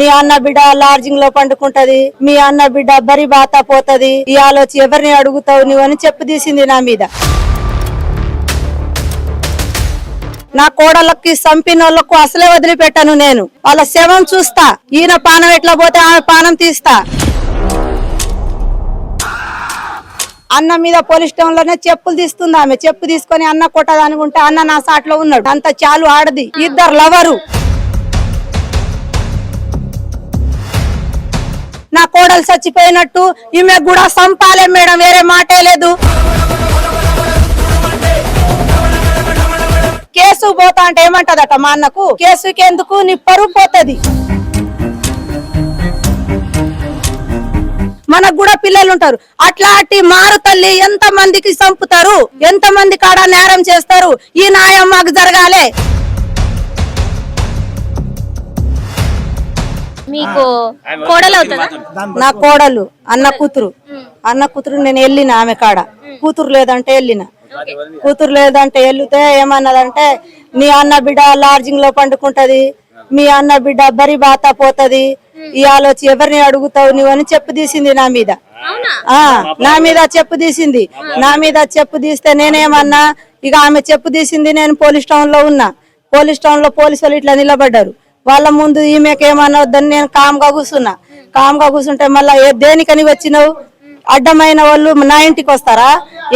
మీ అన్న బిడ్డ లాడ్జింగ్లో పండుకుంటది మీ అన్న బిడ్డ బరి బాత పోతది ఈ ఆలోచి ఎవరిని అడుగుతావు నువ్వు అని చెప్పు తీసింది నా మీద. నా కోడళ్ళకి చంపిన వాళ్ళకు అసలే వదిలిపెట్టాను నేను. వాళ్ళ శవం చూస్తా ఈయన పానం ఎట్లా పోతే ఆమె పానం తీస్తా. అన్న మీద పోలీస్ స్టేషన్లోనే చెప్పులు తీస్తుంది ఆమె. చెప్పు తీసుకొని అన్న కొట్టదనుకుంటే అన్న నా సాట్లో ఉన్నాడు. అంత చాలు ఆడది. ఇద్దరు లవరు. నా కోడలు చచ్చిపోయినట్టు ఈమె కూడా సంపాలే మేడం వేరే మాటే లేదు. కేసు పోతా అంటే ఏమంటదట మా అన్నకు? కేసుకి ఎందుకు? నీ పరువు పోతది. మనకు కూడా పిల్లలు ఉంటారు. అట్లాంటి మారు తల్లి ఎంత మందికి చంపుతారు? ఎంత మంది కాడ నేరం చేస్తారు? ఈ న్యాయం మాకు జరగాలే. మీకు కోడలు అవుతుందా నా కోడలు అన్న కూతురు అన్న కూతురు నేను వెళ్ళిన ఆమె కాడ కూతురు లేదంటే వెళ్ళిన కూతురు లేదంటే వెళ్తే ఏమన్నదంటే నీ అన్న బిడ్డ లాడ్జింగ్లో పండుకుంటది మీ అన్న బిడ్డ బరి బాత పోతది ఈ ఆలోచి ఎవరిని అడుగుతావు నువ్వు అని చెప్పు తీసింది నా మీద నా మీద చెప్పు తీసింది నా మీద చెప్పు తీస్తే నేనేమన్నా ఇక ఆమె చెప్పు తీసింది నేను పోలీస్ టౌన్లో ఉన్నా పోలీస్ టౌన్లో పోలీసు వాళ్ళు ఇట్లా నిలబడ్డారు వాళ్ళ ముందు ఈమెకి ఏమన్నా వద్దని నేను కామ్గా కూర్చున్నా కామ్గా కూర్చుంటే మళ్ళీ దేనికని వచ్చినావు? అడ్డమైన వాళ్ళు నా ఇంటికి వస్తారా?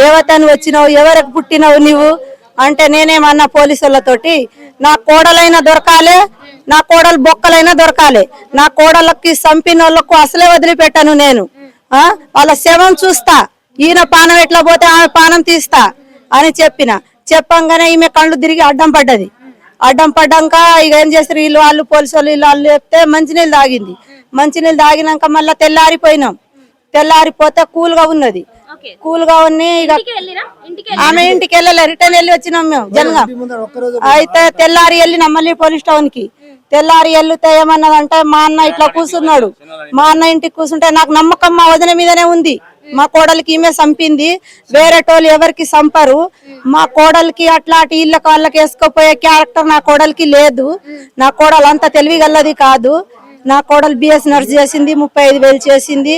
ఏవతని వచ్చినావు? ఎవరికి పుట్టినావు నీవు? అంటే నేనేమన్నా పోలీసు వాళ్ళతోటి నా కోడలైనా దొరకాలే నా కోడలు బొక్కలైనా దొరకాలి నా కోడలకి చంపిన వాళ్ళకు అసలే వదిలిపెట్టాను నేను. వాళ్ళ శవం చూస్తా. ఈయన పానం ఎట్లా పోతే ఆమె పానం తీస్తా అని చెప్పిన. చెప్పంగానే ఈమె కళ్ళు తిరిగి అడ్డం పడ్డది. అడ్డం పడ్డాక ఇక ఏం చేస్తారు? వీళ్ళు వాళ్ళు పోలీసు వాళ్ళు వీళ్ళు వాళ్ళు చెప్తే మంచినీళ్ళు తాగింది. మంచినీళ్ళు తాగినాక మళ్ళీ తెల్లారిపోయినాం. తెల్లారిపోతే కూల్గా ఉన్నది. ఓకే. కూల్గా ఉన్ని ఇక ఆమె ఇంటికి వెళ్ళలే. రిటర్న్ వెళ్ళి వచ్చినాం మేము జనగా. అయితే తెల్లారి వెళ్ళినాం మళ్ళీ పోలీస్ టౌన్కి. తెల్లారి వెళ్తే ఏమన్నదంటే మా అన్న ఇట్లా కూర్చున్నాడు. మా అన్న ఇంటికి కూర్చుంటే నాకు నమ్మకం మా వదిన మీదనే ఉంది. మా కోడలికి ఈమె చంపింది. వేరే టోళ్ళు ఎవరికి చంపరు. మా కోడలికి అట్లాంటి ఇళ్ళ వాళ్ళకి వేసుకోపోయే క్యారెక్టర్ నా కోడలికి లేదు. నా కోడలు అంత తెలివిగల్లది కాదు. నా కోడలు బిఎస్ నర్స్ చేసింది ముప్పై ఐదు వేలు చేసింది.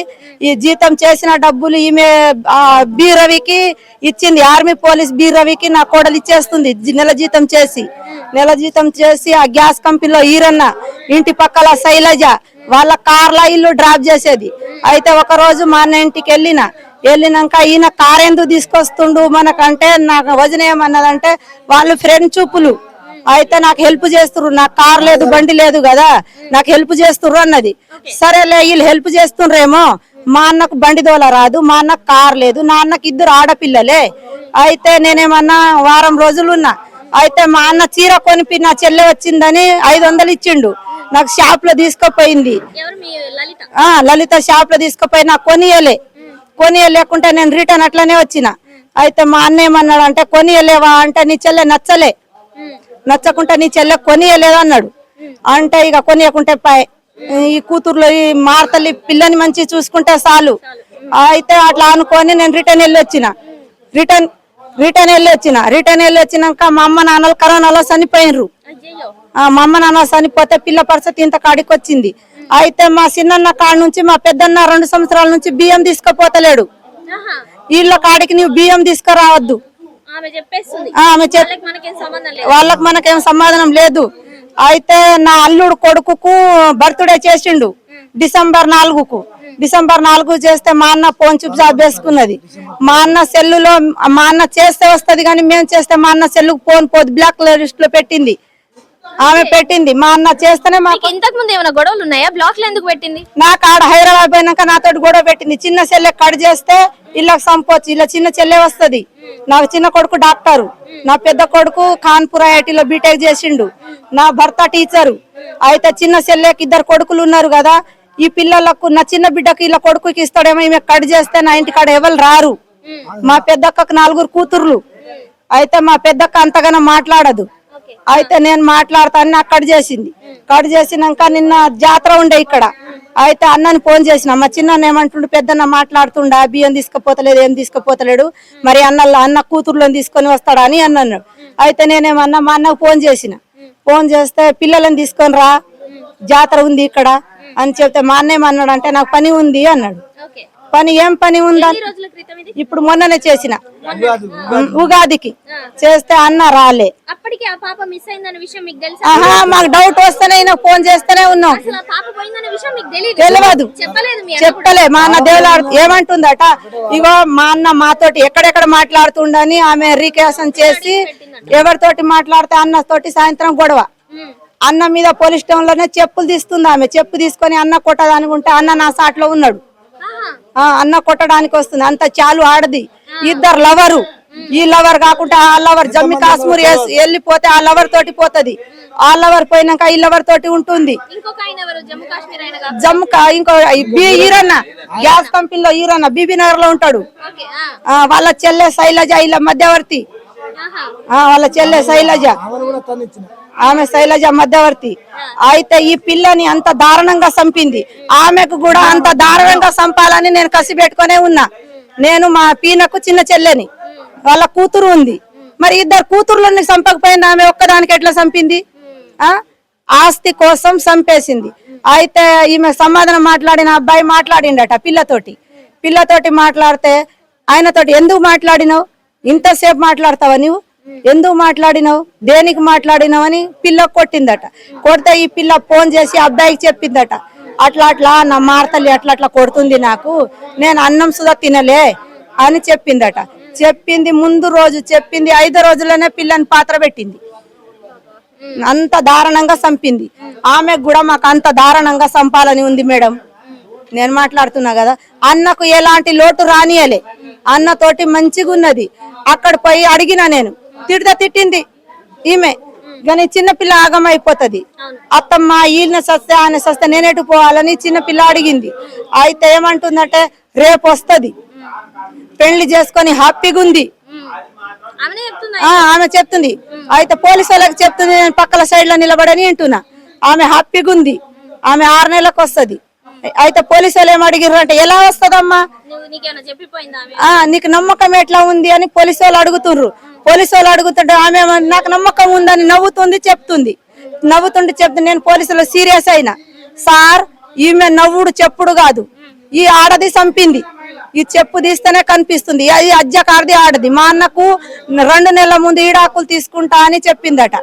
ఈ జీతం చేసిన డబ్బులు ఈమె బి రవికి ఇచ్చింది. ఆర్మీ పోలీస్ బి రవికి నా కోడలు ఇచ్చేస్తుంది. నెల జీతం చేసి. నెల జీతం చేసి ఆ గ్యాస్ కంపెనీలో ఈరన్న ఇంటి పక్కల శైలజ. వాళ్ళ కార్ల ఇల్లు డ్రాప్ చేసేది. అయితే ఒక రోజు మా అన్న ఇంటికి వెళ్ళిన. వెళ్ళినాక ఈయన కార్ ఎందుకు తీసుకొస్తుండు? మనకంటే నాకు వదిన ఏమన్నదంటే వాళ్ళు ఫ్రెండ్ చూపులు. అయితే నాకు హెల్ప్ చేస్తుర్రు. నాకు కార్ లేదు బండి లేదు కదా. నాకు హెల్ప్ చేస్తుర్రు అన్నది. సరేలే వీళ్ళు హెల్ప్ చేస్తుండ్రేమో. మా అన్నకు బండి దోల రాదు మా అన్నకు కార్ లేదు నా అన్నకి ఇద్దరు ఆడపిల్లలే. అయితే నేనేమన్నా వారం రోజులు ఉన్నా. అయితే మా అన్న చీర కొనిపి నా చెల్లె వచ్చిందని ఐదు వందలు ఇచ్చిండు. నాకు షాప్లో తీసుకుపోయింది. లలిత? షాప్లో తీసుకుపోయి నాకు కొనియలే. కొనియలేకుంటే నేను రిటర్న్ అట్లనే వచ్చిన. అయితే మా అన్న ఏమన్నాడు అంటే కొనియలేవా? అంటే నీ చెల్లె నచ్చలే. నచ్చకుంటే నీ చెల్లె కొనియలేదు అన్నాడు. అంటే ఇక కొనియకుంటే పై ఈ కూతుర్లో ఈ మార్తల్లి పిల్లని మంచి చూసుకుంటే చాలు. అయితే అట్లా అనుకొని నేను రిటర్న్ వెళ్ళి వచ్చిన. రిటర్న్ రిటర్న్ వెళ్ళి వచ్చిన. రిటర్న్ వెళ్ళి వచ్చినాక మా అమ్మ నాన్నలు కరోనాలో చనిపోయినరు మా అమ్మ నాన్న చనిపోతే పిల్ల పరిస్థితి ఇంత కాడికి వచ్చింది అయితే మా చిన్నన్న కాడి నుంచి మా పెద్దన్న రెండు సంవత్సరాల నుంచి బియ్యం తీసుకుపోతలేడు. వీళ్ళ కాడికి నువ్వు బియ్యం తీసుకురావద్దు. వాళ్ళకి మనకేం సమాధానం లేదు. అయితే నా అల్లుడు కొడుకుకు బర్త్డే చేసిండు డిసెంబర్ నాలుగుకు. డిసెంబర్ నాలుగు చేస్తే మా అన్న ఫోన్ చూపు జాబ్ వేసుకున్నది మా అన్న సెల్లులో మా అన్న చేస్తే వస్తది కానీ మేము చేస్తే మా అన్న సెల్లుకు ఫోన్ పోదు. బ్లాక్ లిస్ట్లో పెట్టింది. ఆమె పెట్టింది. మా అన్న చేస్తేనే మీకు ఇంతకు ముందు ఏమైనా గొడవలు ఉన్నాయా? బ్లాక్లో ఎందుకు పెట్టింది? నాకు ఆడ హైదరాబాద్ పోయినాక నాతో గొడవ పెట్టింది. చిన్న చెల్లె కట్ చేస్తే ఇళ్ళకి సంపోవచ్చు ఇలా చిన్న చెల్లె వస్తది. నాకు చిన్న కొడుకు డాక్టరు. నా పెద్ద కొడుకు కాన్పూర్ ఐఐటిలో బీటెక్ చేసిండు. నా భర్త టీచరు. అయితే చిన్న చెల్లెకి ఇద్దరు కొడుకులు ఉన్నారు కదా. ఈ పిల్లలకు నా చిన్న బిడ్డకి ఇలా కొడుకుకి ఇస్తాడేమో ఈమె కట్ చేస్తే నా ఇంటికాడ ఎవరు రారు. మా పెద్దక్కకు నలుగురు కూతుర్లు. అయితే మా పెద్దక్క అంతగానో మాట్లాడదు. అయితే నేను మాట్లాడతాను నాకు కట్ చేసింది. కట్ చేసినాక నిన్న జాతర ఉండే ఇక్కడ. అయితే అన్నని ఫోన్ చేసిన మా చిన్న ఏమంటుండు? పెద్దన్న మాట్లాడుతుండా? బియ్యం తీసుకుపోతలేదు ఏం తీసుకుపోతలేడు? మరి అన్న అన్న కూతుర్లను తీసుకొని వస్తాడా? అని అన్నాడు అయితే నేనేమన్నా మా అన్నకు ఫోన్ చేసిన. ఫోన్ చేస్తే పిల్లలను తీసుకొని రా. జాతర ఉంది ఇక్కడ. అని చెప్తే మా అన్నయ్య అన్నాడు అంటే నాకు పని ఉంది అన్నాడు. పని ఏం పని ఉందా? ఇప్పుడు మొన్ననే చేసిన. ఉగాదికి. చేస్తే అన్న రాలే. అప్పటికి ఆ పాప మిస్ అయిందన్న విషయం మీకు తెలుసా? ఆహా మాకు డౌట్ వస్తేనే ఫోన్ చేస్తూనే ఉన్నాం. తెలియదు తెలియదు చెప్పలేదు మీ అన్న కూడా. చెప్పలే. మా అన్న దేవులాడు ఏమంటుందట? ఇగో మా అన్న మాతోటి ఎక్కడెక్కడ మాట్లాడుతుండని ఆమె రీకేషన్ చేసి ఎవరితోటి మాట్లాడితే అన్న తోటి సాయంత్రం గొడవ. అన్న మీద పోలీస్ స్టేషన్లోనే చెప్పులు తీస్తుంది ఆమె. చెప్పు తీసుకొని అన్న కొట్టదనుకుంటే అన్న నా సాట్లో ఉన్నాడు. అన్న కొట్టడానికి వస్తుంది. అంత చాలు ఆడది. ఇద్దరు లవరు. ఈ లవర్ కాకుండా ఆ లవర్ జమ్మి కాశ్మీర్ వేసి- వెళ్ళిపోతే ఆ లవర్ తోటి పోతది. ఆ లవర్ పోయినాక ఈ లవర్ తోటి ఉంటుంది. జమ్మూ ఇంకో ఈరన్న. గ్యాస్ కంపెనీలో ఈరన్న. బీబీ నగర్లో ఉంటాడు. ఓకే ఆ. ఆ వాళ్ళ చెల్లె శైలజ ఇలా మధ్యవర్తి. వాళ్ళ చెల్లె శైలజ. ఆమె శైలజ మధ్యవర్తి. అయితే ఈ పిల్లని అంత దారుణంగా చంపింది ఆమెకు కూడా అంత దారుణంగా చంపాలని నేను కసి పెట్టుకునే ఉన్నా. నేను మా పీనకు చిన్న చెల్లెని. వాళ్ళ కూతురు ఉంది. మరి ఇద్దరు కూతుర్లని చంపకపోయింది ఆమె ఒక్కదానికి ఎట్లా చంపింది ఆ? ఆస్తి కోసం చంపేసింది అయితే ఈమె సమాధానం మాట్లాడిన అబ్బాయి మాట్లాడిండట పిల్లతోటి. పిల్లతోటి మాట్లాడితే ఆయనతోటి ఎందుకు మాట్లాడినావు? ఇంతసేపు మాట్లాడతావా నువ్వు ఎందుకు మాట్లాడినావు? దేనికి మాట్లాడినావు అని పిల్ల కొట్టిందట. కొడితే ఈ పిల్ల ఫోన్ చేసి అబ్బాయికి చెప్పిందట. అట్లా అట్లా నా మార్తలి అట్లా అట్లా కొడుతుంది నాకు. నేను అన్నం సుధా తినలే అని చెప్పిందట. చెప్పింది ముందు రోజు చెప్పింది ఐదో రోజులనే పిల్లని పాత్ర పెట్టింది. అంత దారుణంగా చంపింది. ఆమెకు కూడా మాకు అంత దారుణంగా చంపాలని ఉంది మేడం. నేను మాట్లాడుతున్నా కదా. అన్నకు ఎలాంటి లోటు రానియలే. అన్నతోటి మంచిగా ఉన్నది అక్కడ పోయి అడిగిన నేను. తిడతా తిట్టింది ఈమె. కానీ చిన్నపిల్ల ఆగమైపోతుంది. అత్తమ్మ ఈయన సస్తే ఆయన సస్తే నేనేటు పోవాలని చిన్నపిల్ల అడిగింది. అయితే ఏమంటుందంటే రేపు వస్తుంది పెళ్ళి చేసుకొని హ్యాపీగా ఉంది. ఆమె చెప్తుంది. అయితే పోలీసు వాళ్ళకి చెప్తుంది నేను పక్కల సైడ్లో నిలబడని వింటున్నా ఆమె హ్యాపీగా ఉంది. ఆమె ఆరు నెలలకు వస్తది. అయితే పోలీసు వాళ్ళు ఏం అడిగిర్రు అంటే ఎలా వస్తదమ్మా? నీకు నమ్మకం ఎట్లా ఉంది అని పోలీసు వాళ్ళు అడుగుతుర్రు పోలీసు వాళ్ళు అడుగుతుంటే ఆమె నాకు నమ్మకం ఉందని నవ్వుతుంది చెప్తుంది. నవ్వుతుంటే చెప్తుంది నేను పోలీసులో సీరియస్ అయినా. సార్ ఈమె నవ్వుడు చెప్పుడు కాదు. ఈ ఆడది చంపింది. ఈ చెప్పు తీస్తేనే కనిపిస్తుంది. అది అజ్జకారది ఆడది. మా అన్నకు రెండు నెలల ముందు ఈడాకులు తీసుకుంటా అని చెప్పిందట.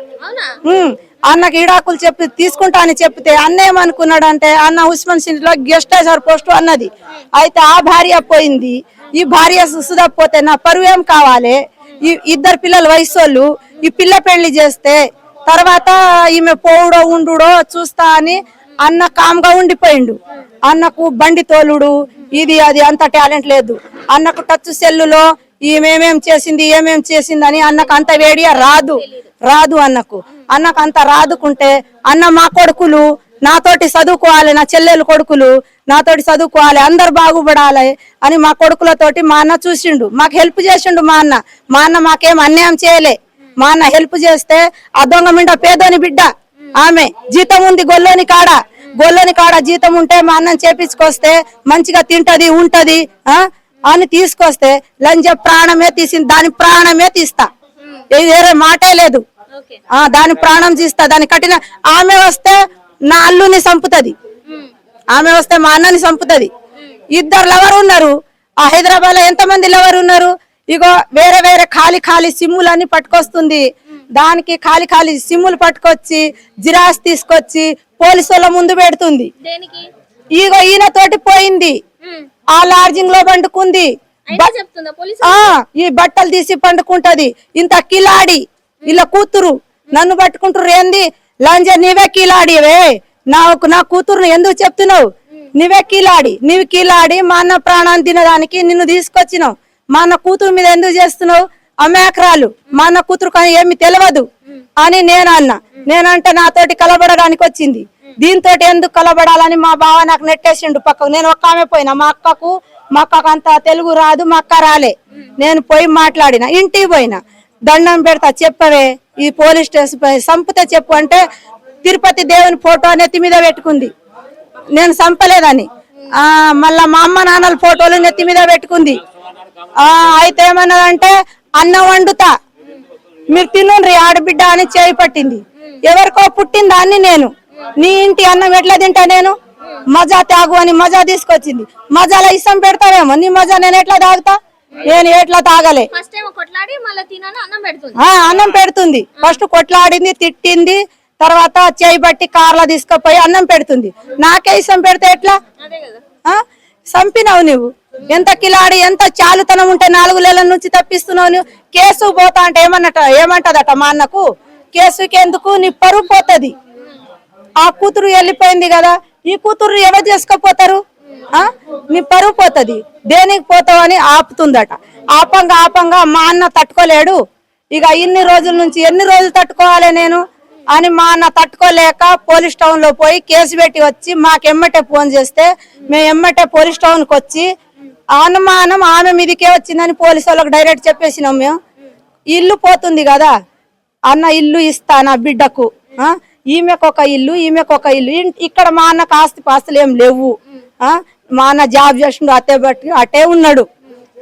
అన్నకి ఈడాకులు చెప్పి తీసుకుంటా అని చెప్తే అన్న ఏమనుకున్నాడు అంటే అన్న ఉస్మాన్ సిటీలో గెస్ట్ హౌస్ పోస్ట్ అన్నది. అయితే ఆ భార్య పోయింది. ఈ భార్య సుసుదపోతే నా పరువు ఏం కావాలి? ఇద్దరు పిల్లలు వయసు వాళ్ళు ఈ పిల్ల పెళ్ళి చేస్తే తర్వాత ఈమె పోవుడో ఉండుడో చూస్తా అని అన్న కామ్గా ఉండిపోయిండు. అన్నకు బండి తోలుడు ఇది అది అంత టాలెంట్ లేదు. అన్నకు టచ్ సెల్లులో ఈమెమేం చేసింది ఏమేం చేసింది అని అన్నకు అంత వేడియా రాదు. రాదు అన్నకు. అన్నకు అంత రాదుకుంటే అన్న మా కొడుకులు నాతోటి చదువుకోవాలి నా చెల్లెలు కొడుకులు నాతోటి చదువుకోవాలి అందరు బాగుపడాలి అని మా కొడుకులతోటి మా అన్న చూసిండు. మాకు హెల్ప్ చేసిండు మా అన్న. మా అన్న మాకేం అన్యాయం చేయలే. మా అన్న హెల్ప్ చేస్తే ఆ దొంగ మిండ పేదోని బిడ్డ. ఆమె జీతం ఉంది గొల్లోని కాడ. గొల్లోని కాడ జీతం ఉంటే మా అన్నం చేపించుకొస్తే మంచిగా తింటది ఉంటది ఆ? అని తీసుకొస్తే లంజ ప్రాణమే తీసింది. దాని ప్రాణమే తీస్తా. వేరే మాటే లేదు. దాని ప్రాణం తీస్తా. దాని కఠిన ఆమె వస్తే నా అల్లుని చంపుతది. ఆమె వస్తే మా అన్నని చంపుతది. ఇద్దరు లవర్ ఉన్నారు. ఆ హైదరాబాద్లో ఎంత మంది లవర్ ఉన్నారు? ఇగో వేరే వేరే ఖాళీ ఖాళీ సిమ్ములన్నీ పట్టుకొస్తుంది. దానికి ఖాళీ ఖాళీ సిమ్ములు పట్టుకొచ్చి జిరాక్స్ తీసుకొచ్చి పోలీసు వాళ్ళ ముందు పెడుతుంది. ఇగో ఈయన తోటి పోయింది. ఆ లాడ్జింగ్లో పండుకుంది. ఈ బట్టలు తీసి పండుకుంటది. ఇంత కిలాడి. ఇలా కూతురు. నన్ను పట్టుకుంటారు ఏంది? లంజ నీవే కీలాడివే. నాకు నా కూతురుని ఎందుకు చెప్తున్నావు? నువ్వే కీలాడి. నువ్వు కీలాడి మా అన్న ప్రాణాన్ని తినడానికి నిన్ను తీసుకొచ్చినావు. మా అన్న కూతురు మీద ఎందుకు చేస్తున్నావు? అమేకరాలు మా అన్న కూతురు కానీ ఏమి తెలియదు. అని నేను అన్నా. నేనంటే నాతోటి కలబడడానికి వచ్చింది. దీంతో ఎందుకు కలబడాలని మా బావ నాకు నెట్టేసిండు పక్కకు. నేను ఒక్క ఆమె పోయినా. మా అక్కకు మా అక్కకు అంత తెలుగు రాదు మా అక్క రాలే. నేను పోయి మాట్లాడిన. ఇంటికి పోయినా. దండం పెడతా చెప్పవే. ఈ పోలీస్ స్టేషన్ పై సంపితే చెప్పు అంటే తిరుపతి దేవుని ఫోటో నెత్తి మీద పెట్టుకుంది. నేను సంపలేదని. ఆ మళ్ళా మా అమ్మ నాన్నల ఫోటోలు నెత్తి మీద పెట్టుకుంది. ఆ అయితే ఏమన్నదంటే అన్నం వండుతా. మీరు తినుండ్రి ఆడబిడ్డ అని చేయి పట్టింది. ఎవరికో పుట్టిన దాన్ని నేను. నీ ఇంటి అన్నం ఎట్లా తింటా నేను? మజా తాగు అని మజా తీసుకొచ్చింది. మజాలో ఇష్టం పెడతావేమో. నీ మజా నేను ఎట్లా తాగుతా? నేను ఎట్లా తాగలే. అన్నం పెడుతుంది. ఆ అన్నం పెడుతుంది. ఫస్ట్ కొట్లాడింది తిట్టింది తర్వాత చేయి బట్టి కార్లో తీసుకుపోయి అన్నం పెడుతుంది. నాకే ఇష్టం పెడితే ఎట్లా? చంపినావు నువ్వు. ఎంత కిలాడి ఎంత చాలుతనం ఉంటే నాలుగు నెలల నుంచి తప్పిస్తున్నావు నువ్వు. కేసు పోతా అంటే ఏమన్నట ఏమంటదట మా అన్నకు? కేసుకి ఎందుకు? నీ పరువు పోతుంది. ఆ కూతురు వెళ్ళిపోయింది కదా. ఈ కూతురు ఎవరు చేసుకపోతారు? నీ పరువు పోతుంది. దేనికి పోతావని ఆపుతుందట. ఆపంగా ఆపంగా మా అన్న తట్టుకోలేడు. ఇక ఇన్ని రోజుల నుంచి ఎన్ని రోజులు తట్టుకోవాలి నేను? అని మా అన్న తట్టుకోలేక పోలీస్ టౌన్లో పోయి కేసు పెట్టి వచ్చి మాకు ఎమ్మటే ఫోన్ చేస్తే మేము ఎమ్మటే పోలీస్ టౌన్కి వచ్చి అనుమానం ఆమె మీదకే వచ్చిందని పోలీసు వాళ్ళకి డైరెక్ట్ చెప్పేసినాం మేము. ఇల్లు పోతుంది కదా. అన్న ఇల్లు ఇస్తా నా బిడ్డకు. ఈమెకొక ఈమెకు ఒక ఇల్లు. ఈమెకు ఒక ఇల్లు ఇక్కడ మా అన్నకు ఆస్తి పాస్తులు ఏం లేవు. ఆ? మా అన్న జాబ్ చేసిండు అట్టే బట్టి అటే ఉన్నాడు.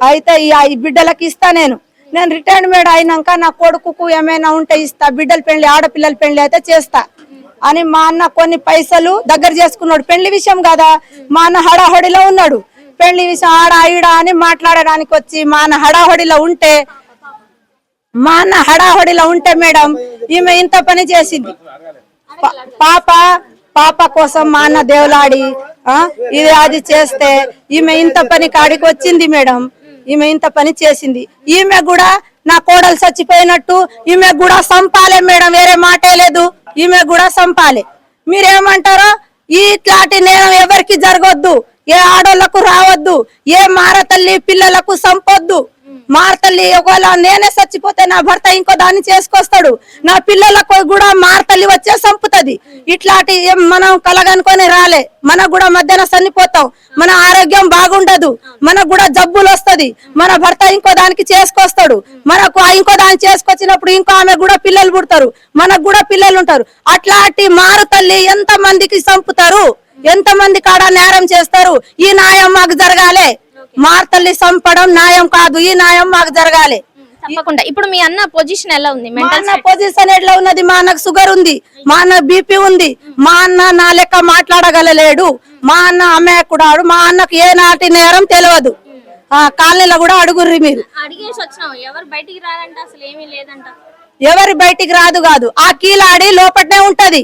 అయితే ఈ బిడ్డలకు ఇస్తా నేను. నేను రిటైర్మెంట్ అయినాక నా కొడుకుకు ఏమైనా ఉంటే ఇస్తా. బిడ్డల పెళ్ళి ఆడపిల్లల పెళ్ళి అయితే చేస్తా. అని మా అన్న కొన్ని పైసలు దగ్గర చేసుకున్నాడు. పెళ్ళి విషయం కదా? మా అన్న హడాహడిలో ఉన్నాడు. పెళ్ళి విషయం ఆడ ఈడ అని మాట్లాడడానికి వచ్చి మా అన్న హడాహడిలో ఉంటే మా అన్న హడాహడిలో ఉంటే మేడం ఈమె ఇంత పని చేసింది. పాప పాప కోసం మా అన్న దేవులాడి ఆ, ఇది అది చేస్తే ఈమె ఇంత పని కాడికి వచ్చింది మేడం. ఈమె ఇంత పని చేసింది. ఈమె కూడా నా కోడలు చచ్చిపోయినట్టు ఈమె కూడా సంపాలే మేడం వేరే మాటే లేదు. ఈమె కూడా సంపాలే. మీరేమంటారో? ఈ ఇట్లాంటి నేరం ఎవరికి జరగొద్దు? ఏ ఆడోళ్ళకు రావద్దు? ఏ మారతల్లి పిల్లలకు సంపొద్దు? మార్తల్లి ఒకవేళ నేనే చచ్చిపోతే నా భర్త ఇంకో దాన్ని చేసుకొస్తాడు. నా పిల్లలకు కూడా మార్తల్లి వచ్చే సంపుతది. ఇట్లాంటి మనం కలగనుకొని రాలే. మనకు కూడా మధ్యాహ్నం చనిపోతాం మన ఆరోగ్యం బాగుండదు. మనకు కూడా జబ్బులు వస్తది. మన భర్త ఇంకో దానికి చేసుకొస్తాడు. మనకు ఇంకో దాన్ని చేసుకొచ్చినప్పుడు ఇంకో ఆమె కూడా పిల్లలు పుడతారు. మనకు కూడా పిల్లలు ఉంటారు. అట్లాంటి మారు తల్లి ఎంత మందికి చంపుతారు ఎంత మంది కాడ నేరం చేస్తారు? ఈ న్యాయం మాకు జరగాలి. మార్తల్లి చంపడం న్యాయం కాదు. ఈ న్యాయం మాకు జరగాలి. తప్పకుండా. ఇప్పుడు మీ అన్న పొజిషన్ ఎలా ఉంది? మా అన్న పొజిషన్ ఎట్లా ఉన్నది? మా అన్నకు షుగర్ ఉంది. మా అన్న బీపీ ఉంది. మా అన్న నా లెక్క మాట్లాడగలలేడు. మా అన్న అమ్మేకుడాడు మా అన్నకు ఏ నాటి నేరం తెలియదు ఆ కాలనీలో కూడా అడుగుర్రి మీరు. అడిగేసి ఎవరు బయటికి అసలు ఏమీ లేదంట. ఎవరి బయటికి రాదు కాదు. ఆ కీలాడి లోపటనే ఉంటది.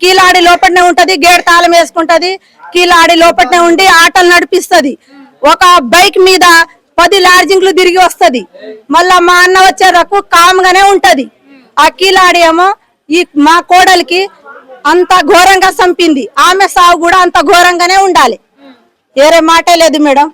కీలాడి లోపటనే ఉంటది. గేట్ తాళం వేసుకుంటది. కీలాడి లోపటనే ఉండి ఆటలు నడిపిస్తది. ఒక బైక్ మీద పది లాడ్జింగ్లు తిరిగి వస్తది. మళ్ళా మా అన్న వచ్చేటకు కామ్గానే ఉంటది. ఆ కీలాడి ఏమో ఈ మా కోడలికి అంత ఘోరంగా చంపింది ఆమె సాగు కూడా అంత ఘోరంగానే ఉండాలి. వేరే మాటే లేదు మేడం.